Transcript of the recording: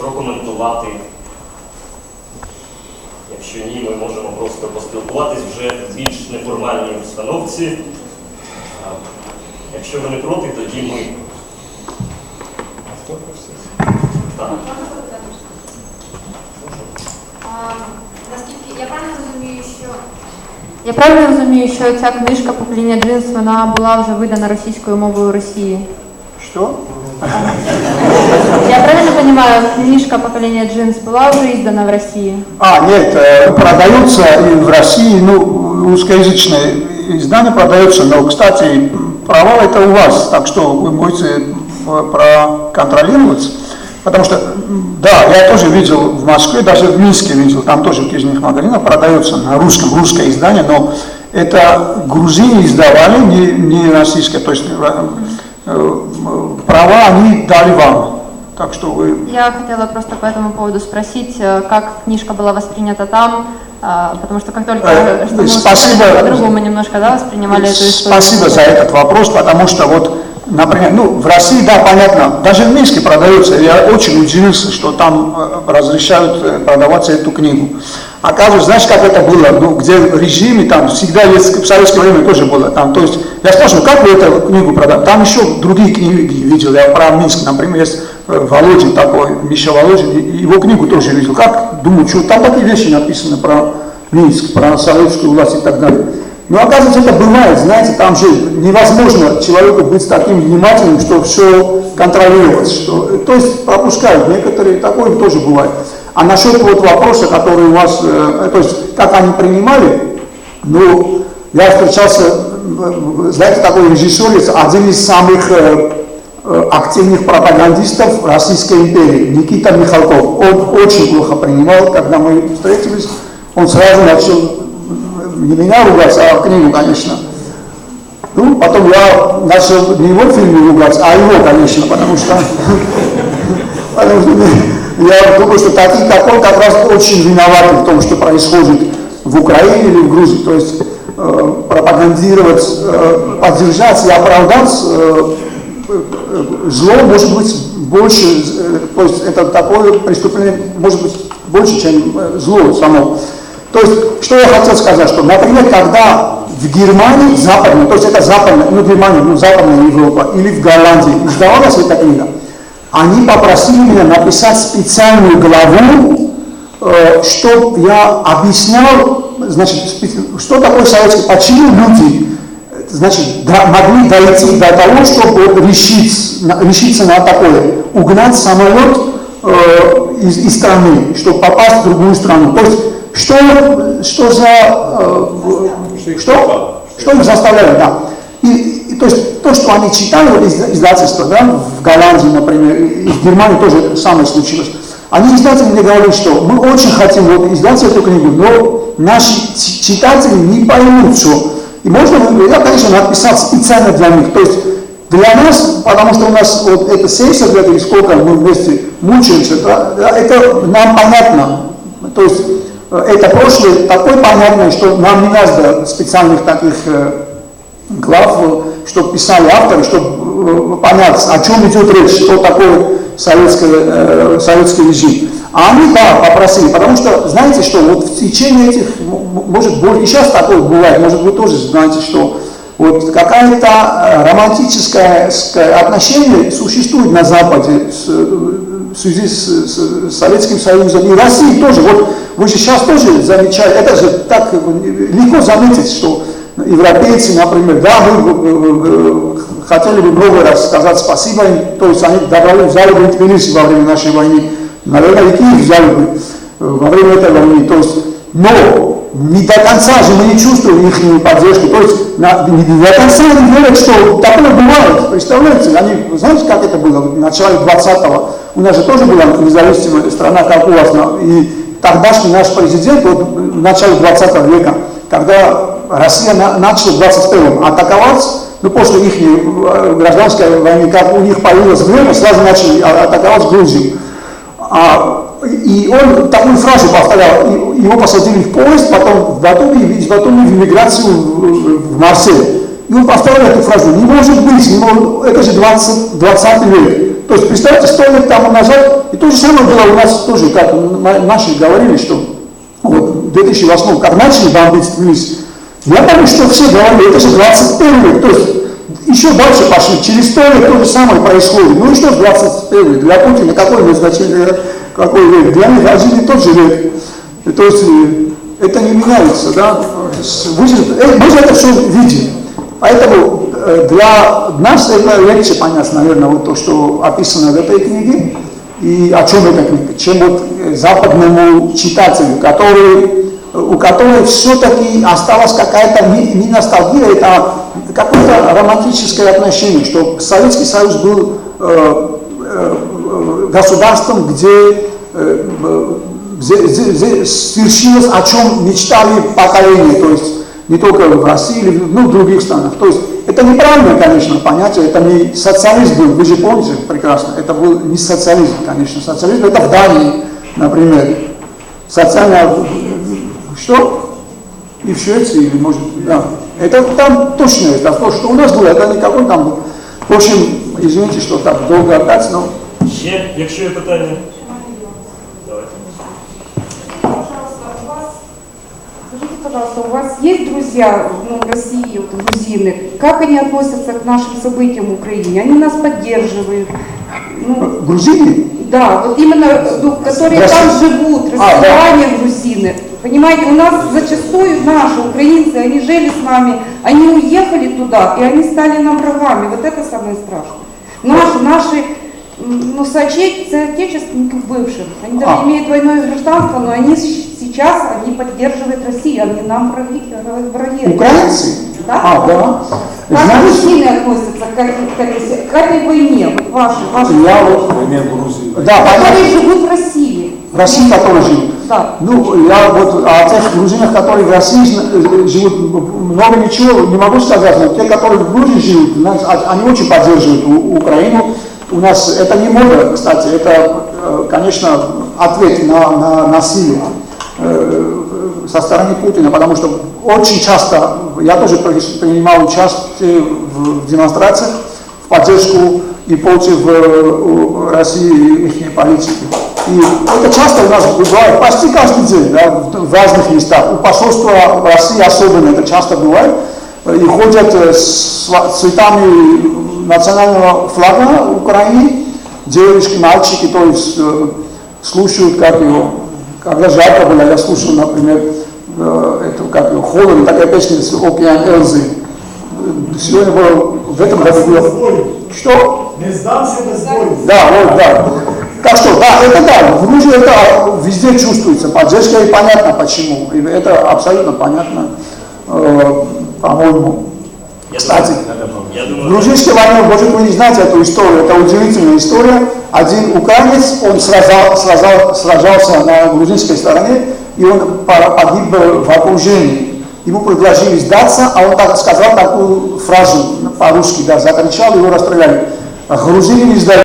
прокоментувати. Якщо ні, ми можемо просто поспілкуватись вже в більш неформальній установці. Якщо ви не проти, тоді ми. Так. Наскільки я правильно розумію, що Я правильно розумію, що ця книжка покоління джинс вона була вже видана російською мовою Росії? Что? Я правильно понимаю, книжка поколения джинс была уже издана в России? А, нет, э, продаются и в России, ну, русскоязычное издание продается, но, кстати, права это у вас, так что вы можете э, проконтролировать. Потому что, да, я тоже видел в Москве, даже в Минске видел, там тоже в книжных магазинах продается на русском, русское издание, но это грузины издавали, не, не российское, то есть э, права они дали вам. Так что вы Я хотела просто по этому поводу спросить, э, как книжка была воспринята там, а, потому что как только Э, что мы спасибо. по-другому немножко да, воспринимали эту историю. Спасибо за этот вопрос, потому что вот, например, ну, в России, да, понятно, даже в Минске продается, я очень удивился, что там э, разрешают э, продаваться эту книгу. Оказывается, знаешь, как это было, ну, где в режиме, там всегда есть, в советское время тоже было, там, то есть, я спрашиваю, как вы эту книгу продали? Там еще другие книги видел, я про Минск, например, есть э, Володин такой, Миша Володин, его книгу тоже видел, как, думаю, что там такие вещи написаны про Минск, про советскую власть и так далее. Но оказывается, это бывает, знаете, там же невозможно человеку быть таким внимательным, что все контролировать. Что, то есть пропускают некоторые, такое тоже бывает. А насчет вот вопроса, который у вас, э, то есть как они принимали, ну, я встречался, знаете, такой режиссер, один из самых э, активных пропагандистов Российской империи, Никита Михалков. Он очень плохо принимал, когда мы встретились, он сразу начал э, не меня ругаться, а книгу, конечно. Ну, потом я начал не его фильме ругаться, а его, конечно, потому что, потому что я думаю, что такие, как он, как раз очень виноваты в том, что происходит в Украине или в Грузии. То есть э, пропагандировать, э, поддержать и оправдать э, э, зло может быть больше, э, то есть это такое преступление может быть больше, чем э, зло само. То есть, что я хотел сказать, что, например, когда в Германии, западной, то есть это западная, ну, Германия, ну, западная Европа, или в Голландии издавалась эта книга, они попросили меня написать специальную главу, э, что я объяснял, значит, что такое советский, почему люди, значит, могли дойти до того, чтобы решить, решиться на такое, угнать самолет э, из, из страны, чтобы попасть в другую страну. То есть, что, что за, э, в- что, что их заставляет, да. И, и то есть то, что они читали, изда- издательство, да, в Голландии, например, и в Германии тоже самое случилось. Они издатели мне говорили, что мы очень хотим вот издать эту книгу, но наши читатели не поймут, что. И можно, я, конечно, написал специально для них. То есть для нас, потому что у нас вот это 70 лет или сколько мы вместе мучаемся, да, это нам понятно. То есть э, это прошлое такое понятное, что нам не надо специальных таких э, глав, э, чтобы писали авторы, чтобы понять, о чем идет речь, что такое советский, советский режим. А они, да, попросили, потому что, знаете что, вот в течение этих, может, более, и сейчас такое бывает, может, вы тоже знаете, что вот какая-то э, романтическое отношение существует на Западе с, э, в связи с, с Советским Союзом и Россией тоже. Вот вы же сейчас тоже замечаете, это же так э, легко заметить, что европейцы, например, да, мы хотели бы много раз сказать спасибо им, то есть они добровольно взяли бы Тбилиси во время нашей войны, наверное, и Киев взяли э, во время этой войны, то есть, но не до конца же мы не чувствуем их поддержки, то есть на- не до конца они верят, что такое бывает, представляете, они, знаете, как это было? В начале 20-го, у нас же тоже была независимая страна, как у вас, и тогдашний наш президент, вот в начале 20 века, когда Россия на- начала в 21-м атаковать, ну, после их э, гражданской войны, как у них появилось время, сразу начали атаковать Грузию. А, и он такую фразу повторял, его посадили в поезд, потом в Батуми, из Батуми в иммиграцию в, Марсель. И он повторял эту фразу, не может быть, не может- это же 20, 20 век. То есть, представьте, сто лет тому назад, и то же самое было у нас тоже, как наши говорили, что вот в 2008, как начали бомбить Тбилиси, я помню, что все говорили, это же 21 век, то есть еще дальше пошли, через 100 лет то же самое происходит. Ну и что ж 21 век? Для Путина какое назначение, какой век? Для них один и тот же век. И То есть э, это не меняется, да? Вы же, э, мы же это все видим. Поэтому э, для нас это легче понять, наверное, вот то, что описано в этой книге, и о чем эта книга, чем вот западному читателю, который, у которого все-таки осталась какая-то не, не ностальгия, это какое-то романтическое отношение, что Советский Союз был э, э, государством, где э, где- где- свершилось, о чем мечтали поколения, то есть не только в России, или ну, в других странах. То есть это неправильное, конечно, понятие, это не социализм был, вы же помните прекрасно, это был не социализм, конечно, социализм это в Дании, например, социальное, что? И в Швеции, или может, да. Это там точно есть, а то, что у нас было, это никакой там был. В общем, извините, что так долго опять, но Ще, якщо є питання, давайте. Пожалуйста, у вас, скажите, пожалуйста, у вас есть друзья ну, в России, вот, грузины? Как они относятся к нашим событиям в Украине? Они нас поддерживают. Ну, грузины, да, вот именно, ну, которые Россия. там живут, А, россияне, грузины. Понимаете, у нас зачастую наши украинцы, они жили с нами, они уехали туда, и они стали нам врагами. Вот это самое страшное. Наши, наши ну, соотече- соотечественники бывших, они даже А. имеют двойное гражданство, но они сейчас, они поддерживают Россию, они нам враги. враги. украинцы, Да? а, да, Как знаете, мужчины относятся к, этой- к к этой войне, вот ваши, ваши, я вот, да, понятно. которые живут в России? В России, которые живут. Да. Ну, я вот о тех грузинах, которые в России э, живут, много ничего не могу сказать, но те, которые в Грузии живут, а- они очень поддерживают Украину. У нас это не мода, кстати, это, э, конечно, ответ на, на насилие э, со стороны Путина, потому что очень часто, я тоже при- принимал участие в, демонстрациях в поддержку и против России и их политики. И это часто у нас бывает почти каждый день, да, в, разных местах. У посольства России особенно это часто бывает. И ходят э, с цветами национального флага Украины, девочки, мальчики, то есть э, слушают, как его, когда жарко было, я слушал, например, э, эту, как его, холодно, такая песня с Океан Элзы. Сегодня было, в этом году было, что? Не сдамся без бою. Да, вот, да. Так что, да, это да, в Грузии это везде чувствуется, поддержка и понятно почему. И это абсолютно понятно, э, по-моему. Я Кстати, я думаю, грузинской войне, может вы не знаете эту историю, это удивительная история. Один украинец, он сражал, сражал- сражался на грузинской стороне, и он по- погиб в окружении. Ему предложили сдаться, а он так сказал такую фразу по-русски, да, закричал, его расстреляли. Грузины не сдают.